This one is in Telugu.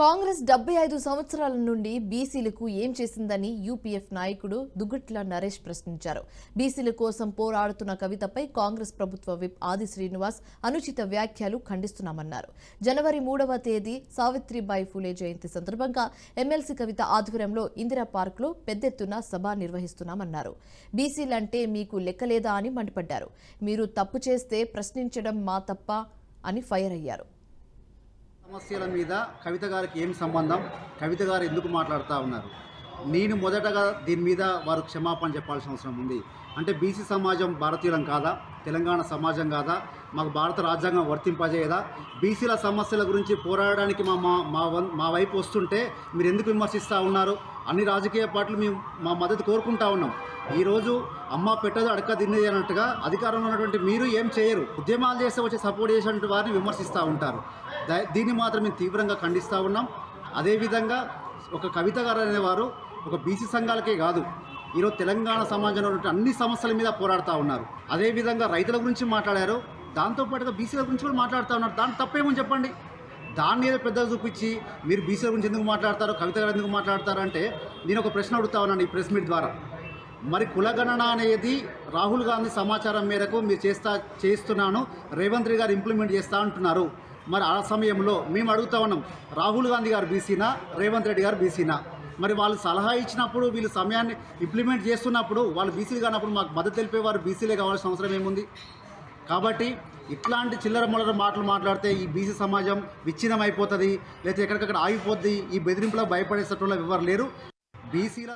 కాంగ్రెస్ డెబ్బై ఐదు సంవత్సరాల నుండి బీసీలకు ఏం చేసిందని యూపీఎఫ్ నాయకుడు దుగ్గట్ల నరేష్ ప్రశ్నించారు. బీసీల కోసం పోరాడుతున్న కవితపై కాంగ్రెస్ ప్రభుత్వ విప్ ఆది శ్రీనివాస్ అనుచిత వ్యాఖ్యలు ఖండిస్తున్నామన్నారు. జనవరి మూడవ తేదీ సావిత్రిబాయి ఫూలే జయంతి సందర్భంగా ఎమ్మెల్సీ కవిత ఆధ్వర్యంలో ఇందిరా పార్క్లో పెద్ద ఎత్తున సభ నిర్వహిస్తున్నామన్నారు. బీసీలంటే మీకు లెక్కలేదా అని మండిపడ్డారు. మీరు తప్పు చేస్తే ప్రశ్నించడం మా తప్ప అని ఫైర్ అయ్యారు. సమస్యల మీద కవిత గారికి ఏం సంబంధం? కవిత గారు ఎందుకు మాట్లాడుతూ ఉన్నారు? నేను మొదటగా దీని మీద వారు క్షమాపణ చెప్పాల్సిన అవసరం ఉంది. అంటే బీసీ సమాజం భారతీయులం కాదా? తెలంగాణ సమాజం కాదా? మాకు భారత రాజ్యాంగం వర్తింపజేయదా? బీసీల సమస్యల గురించి పోరాడడానికి మా మా మా మా వైపు వస్తుంటే మీరు ఎందుకు విమర్శిస్తూ ఉన్నారు? అన్ని రాజకీయ పార్టీలు మేము మా మద్దతు కోరుకుంటా ఉన్నాం. ఈరోజు అమ్మ పెట్టదు అడక తిన్నది అన్నట్టుగా అధికారంలో ఉన్నటువంటి మీరు ఏం చేయరు. ఉద్యమాలు చేస్తే వచ్చి సపోర్ట్ చేసినటువంటి వారిని విమర్శిస్తూ ఉంటారు. దీన్ని మాత్రం మేము తీవ్రంగా ఖండిస్తూ ఉన్నాం. అదేవిధంగా ఒక కవిత గారు అనేవారు ఒక బీసీ సంఘాలకే కాదు ఈరోజు తెలంగాణ సమాజంలో ఉన్నటువంటి అన్ని సమస్యల మీద పోరాడుతూ ఉన్నారు. అదేవిధంగా రైతుల గురించి మాట్లాడారు. దాంతోపాటుగా బీసీల గురించి కూడా మాట్లాడుతూ ఉన్నారు. దాని తప్పేమని చెప్పండి? దాన్ని ఏదో పెద్దగా చూపించి మీరు బీసీల గురించి ఎందుకు మాట్లాడతారో కవిత గారు ఎందుకు మాట్లాడతారు అంటే నేను ఒక ప్రశ్న అడుగుతా ఉన్నాను ఈ ప్రెస్ మీట్ ద్వారా. మరి కులగణన అనేది రాహుల్ గాంధీ సమాచారం మేరకు మీరు చేస్తా చేస్తున్నాను రేవంత్ రెడ్డి గారు ఇంప్లిమెంట్ చేస్తా అంటున్నారు. మరి ఆ సమయంలో మేము అడుగుతా ఉన్నాం రాహుల్ గాంధీ గారు బీసీనా రేవంత్ రెడ్డి గారు బీసీనా? మరి వాళ్ళు సలహా ఇచ్చినప్పుడు వీళ్ళు సమయాన్ని ఇంప్లిమెంట్ చేస్తున్నప్పుడు వాళ్ళు బీసీలు కానప్పుడు మాకు మద్దతు తెలిపేవారు బీసీలే కావాల్సిన అవసరం ఏముంది? కాబట్టి ఇట్లాంటి చిల్లర ముల్లర మాటలు మాట్లాడితే ఈ బీసీ సమాజం విచ్ఛిన్నం అయిపోతుంది లేకపోతే ఎక్కడికక్కడ ఆగిపోద్ది ఈ బెదిరింపులకు భయపడేటట్టు ఎవరు లేరు. బీసీల